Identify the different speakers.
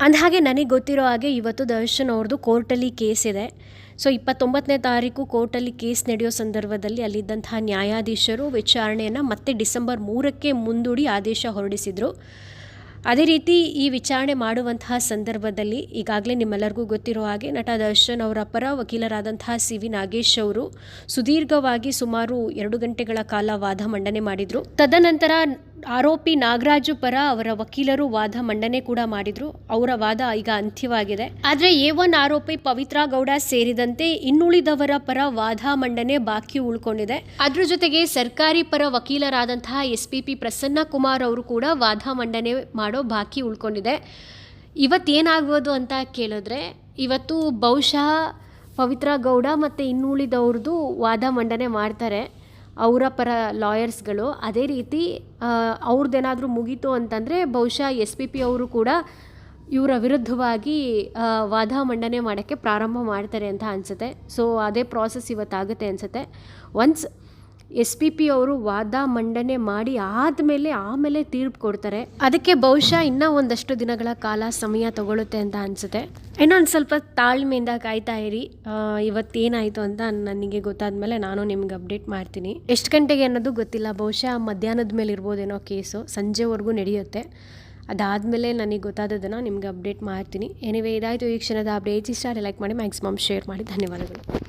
Speaker 1: ಅಂದಹಾಗೆ ನನಗೆ ಗೊತ್ತಿರೋ ಹಾಗೆ ಇವತ್ತು ದರ್ಶನ್ ಅವ್ರದ್ದು ಕೋರ್ಟಲ್ಲಿ ಕೇಸ್ ಇದೆ. ಸೊ, ಇಪ್ಪತ್ತೊಂಬತ್ತನೇ ತಾರೀಕು ಕೋರ್ಟಲ್ಲಿ ಕೇಸ್ ನಡೆಯೋ ಸಂದರ್ಭದಲ್ಲಿ ಅಲ್ಲಿದ್ದಂತಹ ನ್ಯಾಯಾಧೀಶರು ವಿಚಾರಣೆಯನ್ನು ಮತ್ತೆ ಡಿಸೆಂಬರ್ ಮೂರಕ್ಕೆ ಮುಂದೂಡಿ ಆದೇಶ ಹೊರಡಿಸಿದರು. ಅದೇ ರೀತಿ ಈ ವಿಚಾರಣೆ ಮಾಡುವಂತಹ ಸಂದರ್ಭದಲ್ಲಿ ಈಗಾಗಲೇ ನಿಮ್ಮೆಲ್ಲರಿಗೂ ಗೊತ್ತಿರೋ ಹಾಗೆ ನಟ ದರ್ಶನ್ ಅವರ ಪರ ವಕೀಲರಾದಂತಹ ಸಿ ವಿ ನಾಗೇಶ್ ಅವರು ಸುದೀರ್ಘವಾಗಿ ಸುಮಾರು ಎರಡು ಗಂಟೆಗಳ ಕಾಲ ವಾದ ಮಂಡನೆ ಮಾಡಿದರು. ತದನಂತರ ಆರೋಪಿ ನಾಗರಾಜು ಪರ ಅವರ ವಕೀಲರು ವಾದ ಮಂಡನೆ ಕೂಡ ಮಾಡಿದ್ರು. ಅವರ ವಾದ ಈಗ ಅಂತ್ಯವಾಗಿದೆ. ಆದರೆ ಎ ಒನ್ ಆರೋಪಿ ಪವಿತ್ರ ಗೌಡ ಸೇರಿದಂತೆ ಇನ್ನುಳಿದವರ ಪರ ವಾದ ಮಂಡನೆ ಬಾಕಿ ಉಳ್ಕೊಂಡಿದೆ. ಅದ್ರ ಜೊತೆಗೆ ಸರ್ಕಾರಿ ಪರ ವಕೀಲರಾದಂತಹ S P P Prasanna Kumar ಅವರು ಕೂಡ ವಾದ ಮಂಡನೆ ಮಾಡೋ ಬಾಕಿ ಉಳ್ಕೊಂಡಿದೆ. ಇವತ್ತೇನಾಗ್ಬೋದು ಅಂತ ಕೇಳಿದ್ರೆ, ಇವತ್ತು ಬಹುಶಃ ಪವಿತ್ರ ಗೌಡ ಮತ್ತು ಇನ್ನುಳಿದವ್ರದ್ದು ವಾದ ಮಂಡನೆ ಮಾಡ್ತಾರೆ. ಅವರ ಪರ ಲಾಯರ್ಸ್ಗಳು. ಅದೇ ರೀತಿ ಅವ್ರದ್ದೇನಾದರೂ ಮುಗೀತು ಅಂತಂದರೆ ಬಹುಶಃ ಎಸ್ ಪಿ ಪಿ ಅವರು ಕೂಡ ಇವರ ವಿರುದ್ಧವಾಗಿ ವಾದ ಮಂಡನೆ ಮಾಡೋಕ್ಕೆ ಪ್ರಾರಂಭ ಮಾಡ್ತಾರೆ ಅಂತ ಅನಿಸುತ್ತೆ. ಸೊ ಅದೇ ಪ್ರಾಸೆಸ್ ಇವತ್ತಾಗುತ್ತೆ ಅನಿಸುತ್ತೆ. ಒನ್ಸ್ ಎಸ್ ಪಿ ಪಿ ಅವರು ವಾದ ಮಂಡನೆ ಮಾಡಿ ಆದಮೇಲೆ ಆಮೇಲೆ ತೀರ್ಪು ಕೊಡ್ತಾರೆ. ಅದಕ್ಕೆ ಬಹುಶಃ ಇನ್ನೂ ಒಂದಷ್ಟು ದಿನಗಳ ಕಾಲ ಸಮಯ ತಗೊಳುತ್ತೆ ಅಂತ ಅನಿಸುತ್ತೆ. ಇನ್ನೊಂದು ಸ್ವಲ್ಪ ತಾಳ್ಮೆಯಿಂದ ಕಾಯ್ತಾ ಇರಿ. ಇವತ್ತು ಇವತ್ತೇನಾಯಿತು ಅಂತ ನನಗೆ ಗೊತ್ತಾದ್ಮೇಲೆ ನಾನು ನಿಮ್ಗೆ ಅಪ್ಡೇಟ್ ಮಾಡ್ತೀನಿ. ಎಷ್ಟು ಗಂಟೆಗೆ ಅನ್ನೋದು ಗೊತ್ತಿಲ್ಲ. ಬಹುಶಃ ಮಧ್ಯಾಹ್ನದ ಮೇಲೆ ಇರ್ಬೋದೇನೋ ಕೇಸು. ಸಂಜೆವರೆಗೂ ನಡೆಯುತ್ತೆ. ಅದಾದಮೇಲೆ ನನಗೆ ಗೊತ್ತಾದದನ್ನು ನಿಮ್ಗೆ ಅಪ್ಡೇಟ್ ಮಾಡ್ತೀನಿ. ಎನಿವೇ ಇದಾಯಿತು. ಈ ಕ್ಷಣದ ಅಪ್ಡೇಟ್ಸ್ ಇಷ್ಟ ಲೈಕ್ ಮಾಡಿ ಮ್ಯಾಕ್ಸಿಮಮ್ ಶೇರ್ ಮಾಡಿ. ಧನ್ಯವಾದಗಳು.